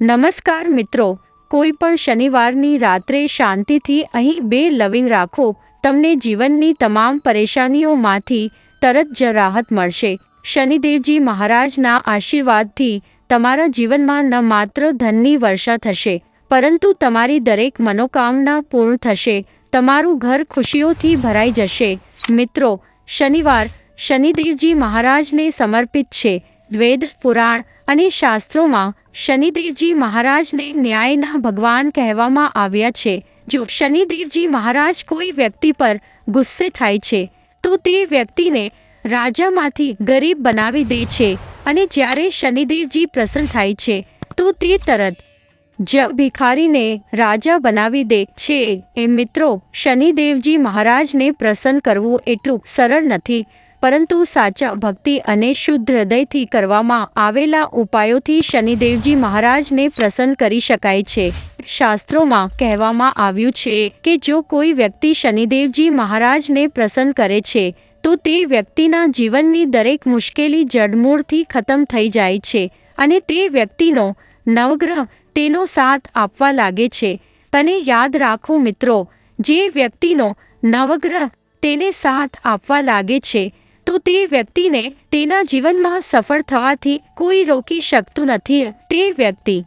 નમસ્કાર મિત્રો, કોઈ પણ શનિવારની રાત્રે શાંતિથી અહીં બે લવિંગ રાખો, તમને જીવનની તમામ પરેશાનીઓમાંથી તરત જ રાહત મળશે. શનિદેવજી મહારાજના આશીર્વાદથી તમારા જીવનમાં ન માત્ર ધનની વર્ષા થશે, પરંતુ તમારી દરેક મનોકામના પૂર્ણ થશે, તમારું ઘર ખુશીઓથી ભરાઈ જશે. મિત્રો, શનિવાર શનિદેવજી મહારાજને સમર્પિત છે. વેદ પુરાણ અને શાસ્ત્રોમાં શનિદેવજી મહારાજને ન્યાયના ભગવાન કહેવામાં આવ્યા છે. જો શનિદેવજી મહારાજ કોઈ વ્યક્તિ પર ગુસ્સે થાય છે, તો તે વ્યક્તિને રાજામાંથી ગરીબ બનાવી દે છે અને જ્યારે શનિદેવજી પ્રસન્ન થાય છે, તો તે તરત જ ભિખારીને રાજા બનાવી દે છે. એ મિત્રો, શનિદેવજી મહારાજને પ્રસન્ન કરવું એટલું સરળ નથી. પરંતુ સાચા ભક્તિ અને શુદ્ધ હૃદયથી કરવામાં આવેલા ઉપાયોથી શનિદેવજી મહારાજને પ્રસન્ન કરી શકાય છે. શાસ્ત્રોમાં કહેવામાં આવ્યું છે કે જો કોઈ વ્યક્તિ શનિદેવજી મહારાજને પ્રસન્ન કરે છે, તો તે વ્યક્તિના જીવનની દરેક મુશ્કેલી જડમૂળથી ખતમ થઈ જાય છે અને તે વ્યક્તિનો નવગ્રહ તેનો સાથ આપવા લાગે છે. અને યાદ રાખો મિત્રો, જે વ્યક્તિનો નવગ્રહ તેને સાથ આપવા લાગે છે તો તે વ્યક્તિને તેના જીવનમાં સફળ થવાથી કોઈ રોકી શકતું નથી. તે વ્યક્તિ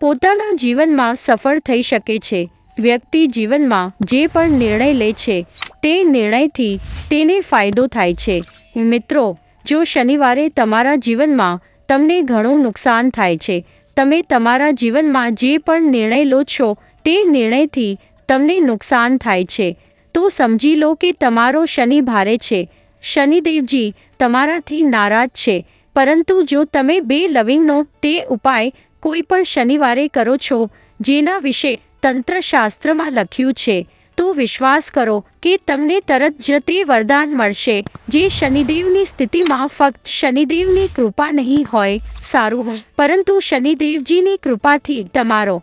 પોતાના જીવનમાં સફળ થઈ શકે છે. વ્યક્તિ જીવનમાં જે પણ નિર્ણય લે છે, તે નિર્ણયથી તેને ફાયદો થાય છે. મિત્રો, જો શનિવારે તમારા જીવનમાં તમને ઘણું નુકસાન થાય છે, તમે તમારા જીવનમાં જે પણ નિર્ણય લો છો, તે નિર્ણયથી તમને નુકસાન થાય છે. તો સમજી લો કે તમારો શનિ ભારે છે. શનિદેવજી, તમારાથી નારાજ છે. પરંતુ જો તમે બે લવિંગનો તે ઉપાય કોઈ પણ શનિવારે કરો છો, જેના વિશે તંત્રશાસ્ત્રમાં લખ્યું છે, તો વિશ્વાસ કરો કે તમને તરત જ તે વરદાન મળશે. જે શનિદેવની સ્થિતિમાં ફક્ત શનિદેવની કૃપા નહીં હોય, સારું પરંતુ શનિદેવજીની કૃપાથી તમારો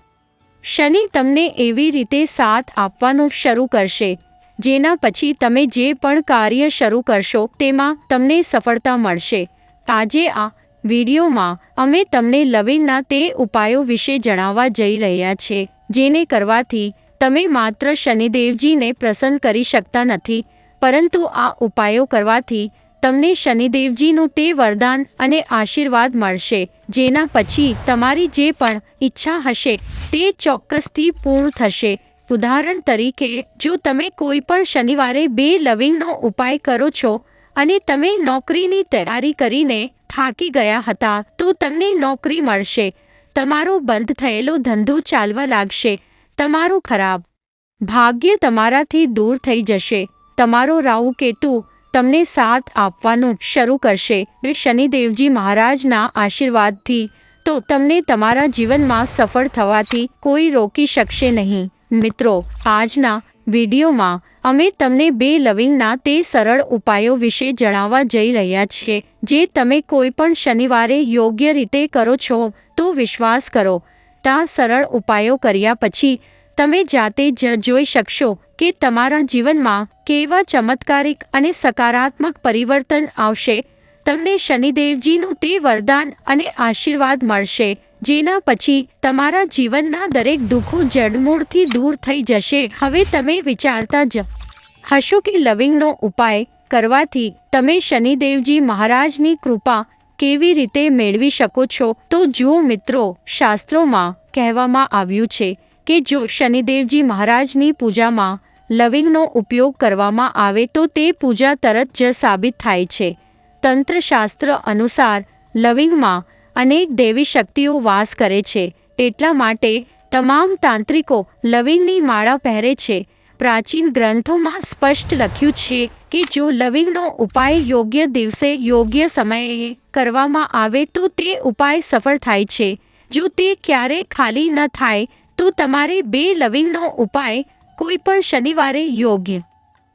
શનિ તમને એવી રીતે સાથ આપવાનું શરૂ કરશે. જેના પછી તમે જે પણ કાર્ય શરૂ કરશો તેમાં તમને સફળતા મળશે. આજે આ વિડીયોમાં અમે તમને લવિંગના તે ઉપાયો વિશે જણાવવા જઈ રહ્યા છે, જેને કરવાથી તમે માત્ર શનિદેવજીને પ્રસન્ન કરી શકતા નથી, પરંતુ આ ઉપાયો કરવાથી તમને શનિદેવજીનું તે વરદાન અને આશીર્વાદ મળશે, જેના પછી તમારી જે પણ ઈચ્છા હશે તે ચોક્કસથી પૂર્ણ થશે. ઉદાહરણ તરીકે, જો તમે કોઈ પણ શનિવારે બે લવિંગનો ઉપાય કરો છો અને તમે નોકરીની તૈયારી કરીને થાકી ગયા હતા, તો તમને નોકરી મળશે. તમારો બંધ થયેલો ધંધો ચાલવા લાગશે. તમારું ખરાબ ભાગ્ય તમારાથી દૂર થઈ જશે. તમારો રાહુ કેતુ તમને સાથ આપવાનું શરૂ કરશે. શનિદેવજી મહારાજના આશીર્વાદથી તો તમને તમારા જીવનમાં સફળ થવાથી કોઈ રોકી શકશે નહીં. મિત્રો, આજના વિડીયોમાં અમે તમને બે લવિંગના તે સરળ ઉપાયો વિશે જણાવવા જઈ રહ્યા છીએ. જે તમે કોઈ પણ શનિવારે યોગ્ય રીતે કરો છો, તો વિશ્વાસ કરો. તા સરળ ઉપાયો કર્યા પછી, તમે જાતે જ જોઈ શકશો કે તમારા જીવનમાં કેવા ચમત્કારિક અને સકારાત્મક પરિવર્તન આવશે. તમને શનિદેવજીનું તે વરદાન અને આશીર્વાદ મળશે. જેના પછી તમારા જીવનના દરેક દુઃખો જડમૂળથી દૂર થઈ જશે. હવે તમે વિચારતા જ હશો કે લવિંગનો ઉપાય કરવાથી તમે શનિદેવજી મહારાજની કૃપા કેવી રીતે મેળવી શકો છો? તો જુઓ મિત્રો, શાસ્ત્રોમાં કહેવામાં આવ્યું છે કે જો શનિદેવજી મહારાજની પૂજામાં લવિંગનો ઉપયોગ કરવામાં આવે તો તે પૂજા તરત જ સાબિત થાય છે. તંત્રશાસ્ત્ર અનુસાર લવિંગમાં અનેક દેવી શક્તિઓ વાસ કરે છે. એટલા માટે તમામ તાંત્રિકો લવિંગની માળા પહેરે છે. પ્રાચીન ગ્રંથોમાં સ્પષ્ટ લખ્યું છે કે જો લવિંગનો ઉપાય યોગ્ય દિવસે યોગ્ય સમયે કરવામાં આવે તો તે ઉપાય સફળ થાય છે. જો તે ક્યારે ખાલી ન થાય, તો તમારે બે લવિંગનો ઉપાય કોઈ પણ શનિવારે યોગ્ય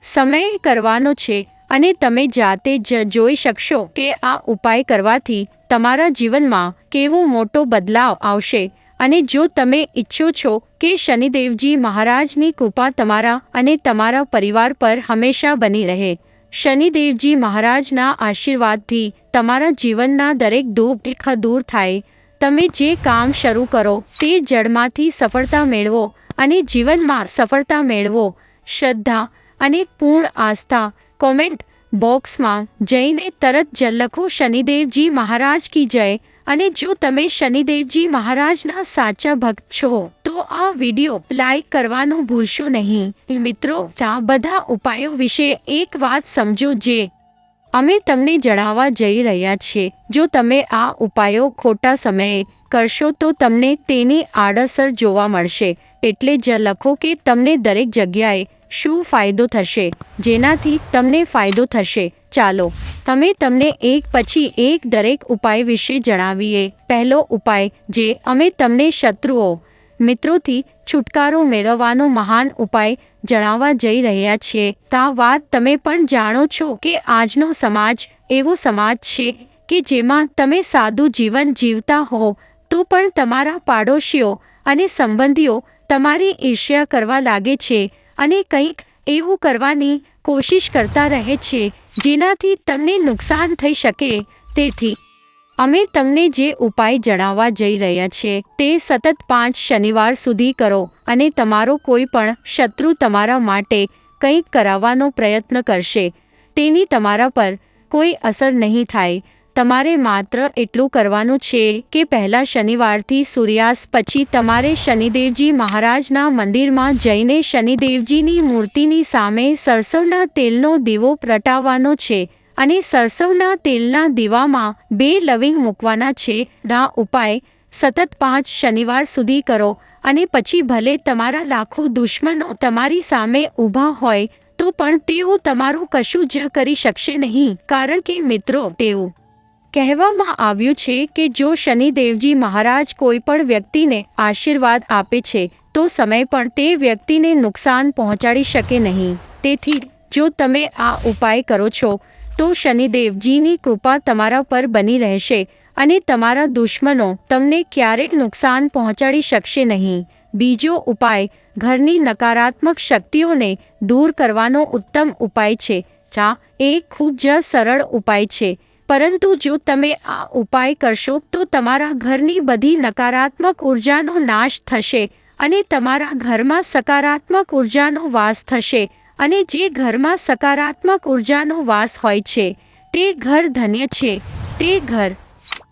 સમયે કરવાનો છે. અને તમે જાતે જ જોઈ શકશો કે આ ઉપાય કરવાથી તમારા જીવનમાં કેવો મોટો બદલાવ આવશે. અને જો તમે ઈચ્છો છો કે શનિદેવજી મહારાજની કૃપા તમારા અને તમારા પરિવાર પર હંમેશા બની રહે, શનિદેવજી મહારાજના આશીર્વાદથી તમારા જીવનના દરેક દુઃખ દૂર થાય. તમે જે કામ શરૂ કરો તે જડમાંથી સફળતા મેળવો અને જીવનમાં સફળતા મેળવો. શ્રદ્ધા અને પૂર્ણ આસ્થા. કોમેન્ટ બોક્સમાં જઈને તરત જ લખો શનિદેવજી મહારાજ કી જય અને જો તમે શનિદેવજી મહારાજના સાચા ભક્ત છો, તો આ વિડિયો લાઈક કરવાનું ભૂલશો નહીં. મિત્રો, આ બધા ઉપાયો વિશે એક વાત સમજો જે અમે તમને જણાવવા જઈ રહ્યા છીએ. જો તમે આ ઉપાયો ખોટા સમયે કરશો, તો તમને તેની આડઅસર જોવા મળશે. એટલે જ લખો કે તમને દરેક જગ્યાએ શું ફાયદો થશે? જેનાથી તમને ફાયદો થશે. ચાલો અમે તમને એક પછી એક દરેક ઉપાય વિશે જણાવીએ. પહેલો ઉપાય, જે અમે તમને શત્રુઓ, મિત્રોથી છુટકારો મેળવવાનો મહાન ઉપાય જણાવવા જઈ રહ્યા છીએ. તા વાત તમે પણ જાણો છો કે આજનો સમાજ એવો સમાજ છે કે જેમાં તમે સાદું જીવન જીવતા હો, તો પણ તમારા પાડોશીઓ અને સંબંધીઓ તમારી ઈર્ષ્યા કરવા લાગે છે. અને કંઈક એવું કરવાની કોશિશ કરતા રહે છે, જેનાથી તમને નુકસાન થઈ શકે. તેથી, અમે તમને જે ઉપાય જણાવવા જઈ રહ્યા છીએ તે સતત પાંચ શનિવાર સુધી કરો અને તમારો કોઈ પણ શત્રુ તમારા માટે કંઈક કરાવવાનો પ્રયત્ન કરશે. તેની તમારા પર કોઈ અસર નહીં થાય. તમારે માત્ર એટલું કરવાનું છે કે પહેલા શનિવારથી સૂર્યાસ્ત પછી તમારે શનિદેવજી મહારાજના મંદિરમાં જઈને શનિદેવજીની મૂર્તિની સામે સરસવના તેલનો દીવો પ્રટાવવાનો છે અને સરસવના તેલના દીવામાં બે લવિંગ મૂકવાના છે. ના ઉપાય, સતત પાંચ શનિવાર સુધી કરો અને પછી ભલે તમારા લાખો દુશ્મનો તમારી સામે ઊભા હોય તો પણ તેઓ તમારું કશું જ કરી શકશે નહીં. કારણ કે મિત્રો, તેઓ કહેવામાં આવ્યું છે કે જો શનિદેવજી મહારાજ કોઈ પણ વ્યક્તિને આશીર્વાદ આપે છે, તો સમય પણ તે વ્યક્તિને નુકસાન પહોંચાડી શકે નહીં. તેથી, જો તમે આ ઉપાય કરો છો, તો શનિદેવજીની કૃપા તમારા પર બની રહેશે અને તમારા દુશ્મનો તમને ક્યારેક નુકસાન પહોંચાડી શકશે નહીં. બીજો ઉપાય, ઘરની નકારાત્મક શક્તિઓને દૂર કરવાનો ઉત્તમ ઉપાય છે, ચા એ ખૂબ જ સરળ ઉપાય છે. પરંતુ જો તમે આ ઉપાય કરશો, તો તમારા ઘરની બધી નકારાત્મક ઉર્જાનો નાશ થશે અને તમારા ઘરમાં સકારાત્મક ઉર્જાનો વાસ થશે અને જે ઘરમાં સકારાત્મક ઉર્જાનો વાસ હોય છે, તે ઘર ધન્ય છે, તે ઘર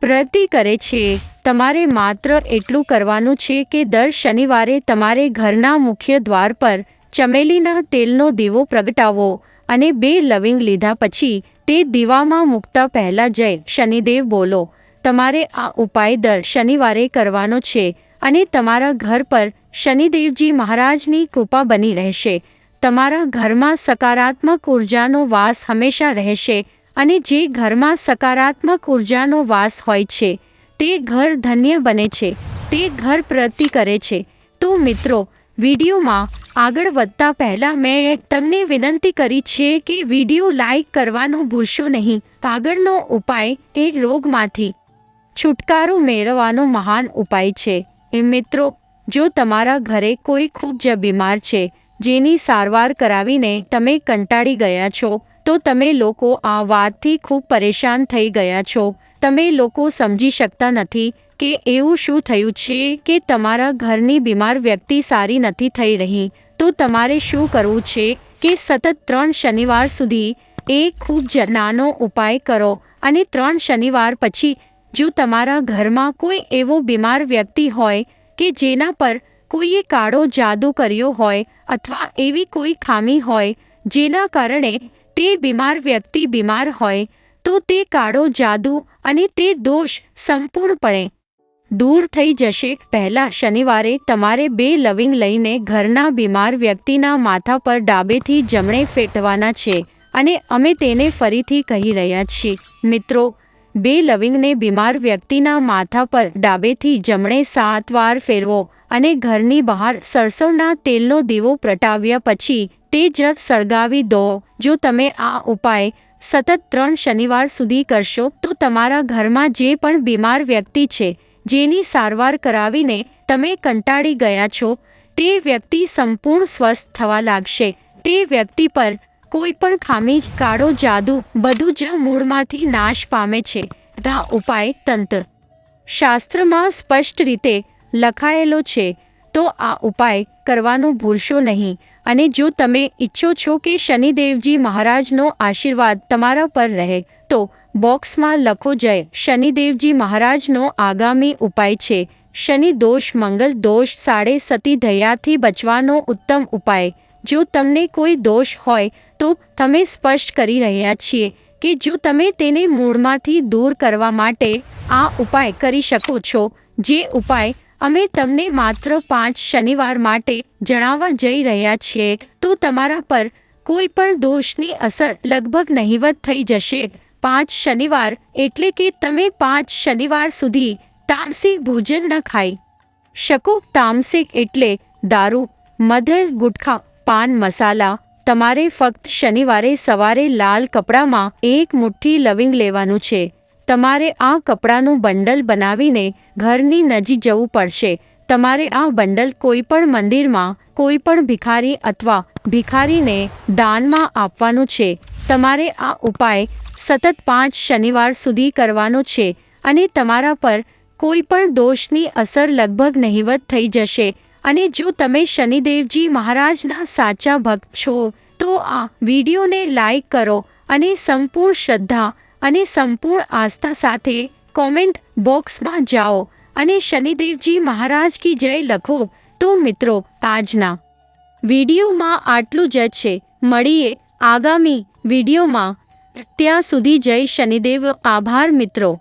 પ્રતિ કરે છે. તમારે માત્ર એટલું કરવાનું છે કે દર શનિવારે તમારે ઘરના મુખ્ય દ્વાર પર ચમેલીના તેલનો દીવો પ્રગટાવો અને બે લવિંગ લીધા પછી તે દીવામાં મૂકતા પહેલા જય, શનિદેવ બોલો, તમારે આ ઉપાય દર શનિવારે કરવાનો છે અને તમારા ઘર પર શનિદેવજી મહારાજની કૃપા બની રહેશે. તમારા ઘરમાં સકારાત્મક ઉર્જાનો વાસ હંમેશા રહેશે અને જે ઘરમાં સકારાત્મક ઉર્જાનો વાસ હોય છે, તે ઘર ધન્ય બને છે, તે ઘર પ્રતિ કરે છે. તો મિત્રો વિડીયોમાં આગળ વધતા પહેલાં મેં તમને વિનંતી કરી છે કે વીડિયો લાઈક કરવાનું ભૂલશો નહીં. આગળનો ઉપાય એ રોગમાંથી છુટકારો મેળવવાનો મહાન ઉપાય છે. એ મિત્રો, જો તમારા ઘરે કોઈ ખૂબ જ બીમાર છે, જેની સારવાર કરાવીને તમે કંટાળી ગયા છો, તો તમે લોકો આ વાતથી ખૂબ પરેશાન થઈ ગયા છો. તમે લોકો સમજી શકતા નથી કે એવું શું થયું છે કે તમારા ઘરની બીમાર વ્યક્તિ સારી નથી થઈ રહી? તો તમારે શું કરવું છે કે સતત ત્રણ શનિવાર સુધી એ ખૂબ જ નાનો ઉપાય કરો અને ત્રણ શનિવાર પછી જો તમારા ઘરમાં કોઈ એવો બીમાર વ્યક્તિ હોય કે જેના પર કોઈએ કાળો જાદુ કર્યો હોય અથવા એવી કોઈ ખામી હોય જેના કારણે તે બીમાર વ્યક્તિ બીમાર હોય, તો તે કાળો જાદુ અને તે દોષ સંપૂર્ણપણે દૂર થઈ જશે. પહેલા શનિવારે તમારે બે લવિંગ લઈને ઘરના બીમાર વ્યક્તિના માથા પર ડાબેથી જમણે ફેટવાના છે અને અમે તેને ફરીથી કહી રહ્યા છીએ. મિત્રો, બે લવિંગને બીમાર વ્યક્તિના માથા પર ડાબેથી જમણે સાત વાર ફેરવો અને ઘરની બહાર સરસવના તેલનો દીવો પ્રટાવ્યા પછી તે જ સળગાવી દો. જો તમે આ ઉપાય સતત ત્રણ શનિવાર સુધી કરશો, તો તમારા ઘરમાં જે પણ બીમાર વ્યક્તિ છે જેની સારવાર કરાવીને તમે કંટાળી ગયા છો, તે વ્યક્તિ સંપૂર્ણ સ્વસ્થ થવા લાગશે. તે વ્યક્તિ પર કોઈ પણ ખામી, કાળો જાદુ, બધું જ મૂળમાંથી નાશ પામે છે. આ ઉપાય તંત્ર. શાસ્ત્રમાં સ્પષ્ટ રીતે લખાયેલો છે, તો આ ઉપાય કરવાનું ભૂલશો નહીં. અને જો તમે ઈચ્છો છો કે શનિદેવજી મહારાજનો આશીર્વાદ તમારા પર રહે, તો બોક્સમાં લખો જય. શનિદેવજી મહારાજનો આગામી ઉપાય છે. શનિ દોષ, મંગલ દોષ, સાડે સતી દયાથી બચવાનો ઉત્તમ ઉપાય. જો તમને કોઈ દોષ હોય, તો તમે સ્પષ્ટ કરી રહ્યા છીએ કે જો તમે તેને મૂળમાંથી દૂર કરવા માટે આ ઉપાય કરી શકો છો, જે ઉપાય અમે તમને માત્ર પાંચ શનિવાર માટે જણાવવા જઈ રહ્યા છીએ, તો તમારા પર કોઈ પણ દોષની અસર લગભગ નહિવત થઈ જશે. પાંચ શનિવાર એટલે કે તમે પાંચ શનિવાર સુધી તામસિક ભોજન ન ખાય. શકો તામસિક એટલે દારૂ મધ ગુટખા, પાન, મસાલા, તમારે ફક્ત શનિવારે સવારે લાલ કપડામાં એક મુઠ્ઠી લવિંગ લેવાનું છે. તમારે આ કપડાનું બંડલ બનાવીને ઘરની નજીક જવું પડશે. તમારે આ બંડલ કોઈ પણ મંદિરમાં કોઈ પણ ભિખારી અથવા ભિખારીને દાનમાં આપવાનું છે. તમારે આ ઉપાય સતત પાંચ શનિવાર સુધી કરવાનો છે અને તમારા પર કોઈ પણ દોષની અસર લગભગ નહિવત થઈ જશે. અને જો તમે શનિદેવજી મહારાજના સાચા ભક્ત છો, તો આ વિડીયોને લાઈક કરો અને સંપૂર્ણ શ્રદ્ધા અને સંપૂર્ણ આસ્થા સાથે કોમેન્ટ બોક્સમાં જાઓ. અને શનિદેવજી મહારાજ કી જય લખો, તો મિત્રો, આજના. વિડીયોમાં આટલું જ છે. મળીએ આગામી વિડીયોમાં. ત્યાં સુધી જય શનિદેવ. આભાર મિત્રો.